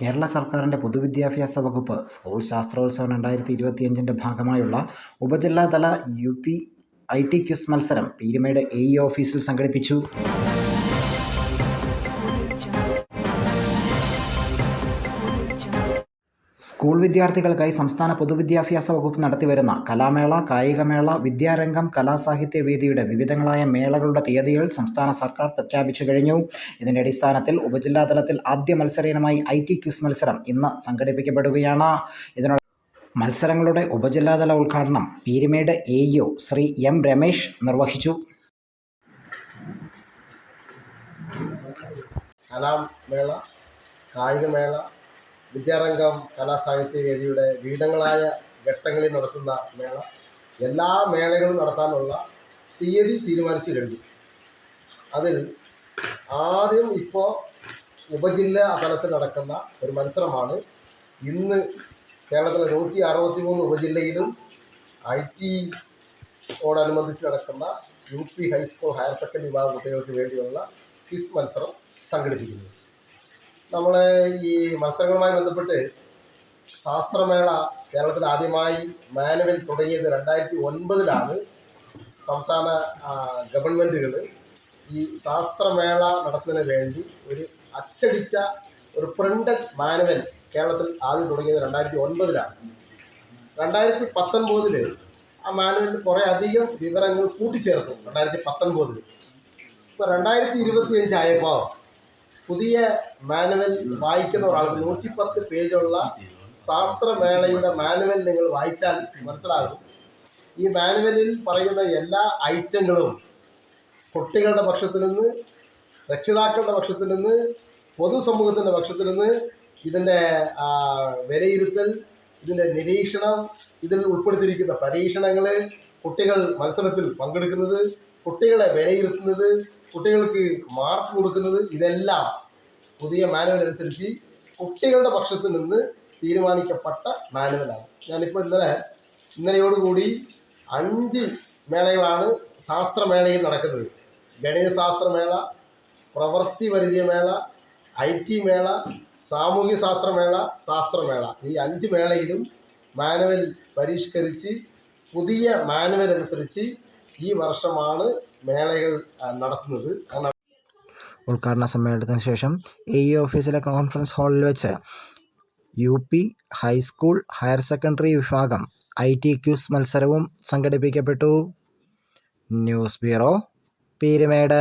കേരള സർക്കാരിന്റെ പൊതുവിദ്യാഭ്യാസ വകുപ്പ് സ്കൂൾ ശാസ്ത്രോത്സവം രണ്ടായിരത്തി ഇരുപത്തിയഞ്ചിന്റെ ഭാഗമായുള്ള ഉപജില്ലാതല U P I T quiz മത്സരം പീരുമേട് എ ഇ ഓഫീസിൽ സംഘടിപ്പിച്ചു. സ്കൂൾ വിദ്യാർത്ഥികൾക്കായി സംസ്ഥാന പൊതുവിദ്യാഭ്യാസ വകുപ്പ് നടത്തിവരുന്ന കലാമേള കായികമേള വിദ്യാരംഗം കലാസാഹിത്യ വേദിയുടെ വിവിധങ്ങളായ മേളകളുടെ തീയതികൾ സംസ്ഥാന സർക്കാർ പ്രഖ്യാപിച്ചു കഴിഞ്ഞു. ഇതിന്റെ അടിസ്ഥാനത്തിൽ ഉപജില്ലാതലത്തിൽ ആദ്യ മത്സര ഇനമായി ഐ ടി ക്യൂസ് മത്സരം ഇന്ന് സംഘടിപ്പിക്കപ്പെടുകയാണ്. ഇതിനോട് മത്സരങ്ങളുടെ ഉപജില്ലാതല ഉദ്ഘാടനം Peermade A EO Shri M Ramesh നിർവഹിച്ചു. കലാമേള കായികമേള വിദ്യാരംഗം കലാസാഹിത്യ വേദിയുടെ വിവിധങ്ങളായ ഘട്ടങ്ങളിൽ നടത്തുന്ന മേള. എല്ലാ മേളകളും നടത്താനുള്ള തീയതി തീരുമാനിച്ചു കഴിഞ്ഞു. അതിൽ ആദ്യം ഇപ്പോൾ ഉപജില്ലാ തലത്തിൽ നടക്കുന്ന ഒരു മത്സരമാണ്. ഇന്ന് കേരളത്തിലെ നൂറ്റി അറുപത്തി മൂന്ന് ഉപജില്ലയിലും ഐ ടിയോടനുബന്ധിച്ച് നടക്കുന്ന U P high school higher secondary വിഭാഗം കുട്ടികൾക്ക് വേണ്ടിയുള്ള ക്വിസ് മത്സരം സംഘടിപ്പിക്കുന്നത് നമ്മൾ ഈ മത്സരങ്ങളുമായി ബന്ധപ്പെട്ട് ശാസ്ത്രമേള കേരളത്തിൽ ആദ്യമായി മാനുവൽ തുടങ്ങിയത് രണ്ടായിരത്തി ഒൻപതിലാണ് സംസ്ഥാന ഗവൺമെന്റുകൾ ഈ ശാസ്ത്രമേള നടത്തുന്നതിന് വേണ്ടി ഒരു അച്ചടിച്ച ഒരു പ്രിന്റഡ് മാനുവൽ കേരളത്തിൽ ആദ്യം തുടങ്ങിയത് രണ്ടായിരത്തി ഒൻപതിലാണ് രണ്ടായിരത്തി പത്തൊൻപതിൽ ആ മാനുവലിൽ കുറേ അധികം വിവരങ്ങൾ കൂട്ടിച്ചേർത്തു. രണ്ടായിരത്തി പത്തൊൻപതിൽ ഇപ്പോൾ രണ്ടായിരത്തി ഇരുപത്തി അഞ്ചായപ്പോൾ പുതിയ മാനുവൽ വായിക്കുന്ന ഒരാൾക്ക് നൂറ്റിപ്പത്ത് പേജുള്ള ശാസ്ത്രമേളയുടെ മാനുവൽ നിങ്ങൾ വായിച്ചാൽ മനസ്സിലാകും. ഈ മാനുവലിൽ പറയുന്ന എല്ലാ ഐറ്റങ്ങളും കുട്ടികളുടെ പക്ഷത്തിൽ നിന്ന് രക്ഷിതാക്കളുടെ പക്ഷത്തിൽ നിന്ന് പൊതുസമൂഹത്തിന്റെ പക്ഷത്തിൽ നിന്ന് ഇതിന്റെ വിലയിരുത്തൽ ഇതിന്റെ നിരീക്ഷണം ഇതിൽ ഉൾപ്പെടുത്തിയിരിക്കുന്ന പരീക്ഷണങ്ങൾ കുട്ടികൾ മത്സരത്തിൽ പങ്കെടുക്കുന്നത് കുട്ടികളെ വിലയിരുത്തുന്നത് കുട്ടികൾക്ക് മാർക്ക് കൊടുക്കുന്നത് ഇതെല്ലാം പുതിയ മാനുവൽ അനുസരിച്ച് കുട്ടികളുടെ പക്ഷത്ത് നിന്ന് തീരുമാനിക്കപ്പെട്ട മാനുവലാണ് ഞാനിപ്പോൾ ഇന്നലെ ഇന്നലെയോടുകൂടി അഞ്ച് മേളകളാണ് ശാസ്ത്രമേളയിൽ നടക്കുന്നത്. ഗണിതശാസ്ത്രമേള പ്രവൃത്തി പരിചയമേള ഐ ടി മേള സാമൂഹ്യ ശാസ്ത്രമേള ശാസ്ത്രമേള. ഈ അഞ്ച് മേളയിലും മാനുവൽ പരിഷ്കരിച്ച് പുതിയ മാനുവൽ അനുസരിച്ച് ഈ വർഷമാണ് മേളകൾ നടത്തുന്നത്. ഉദ്ഘാടന സമ്മേളനത്തിന് ശേഷം എ ഇ ഓഫീസിലെ കോൺഫറൻസ് ഹാളിൽ വെച്ച് U P high school higher secondary വിഭാഗം ഐ ടി ക്യൂസ് മത്സരവും സംഘടിപ്പിക്കപ്പെട്ടു. News bureau Peermade.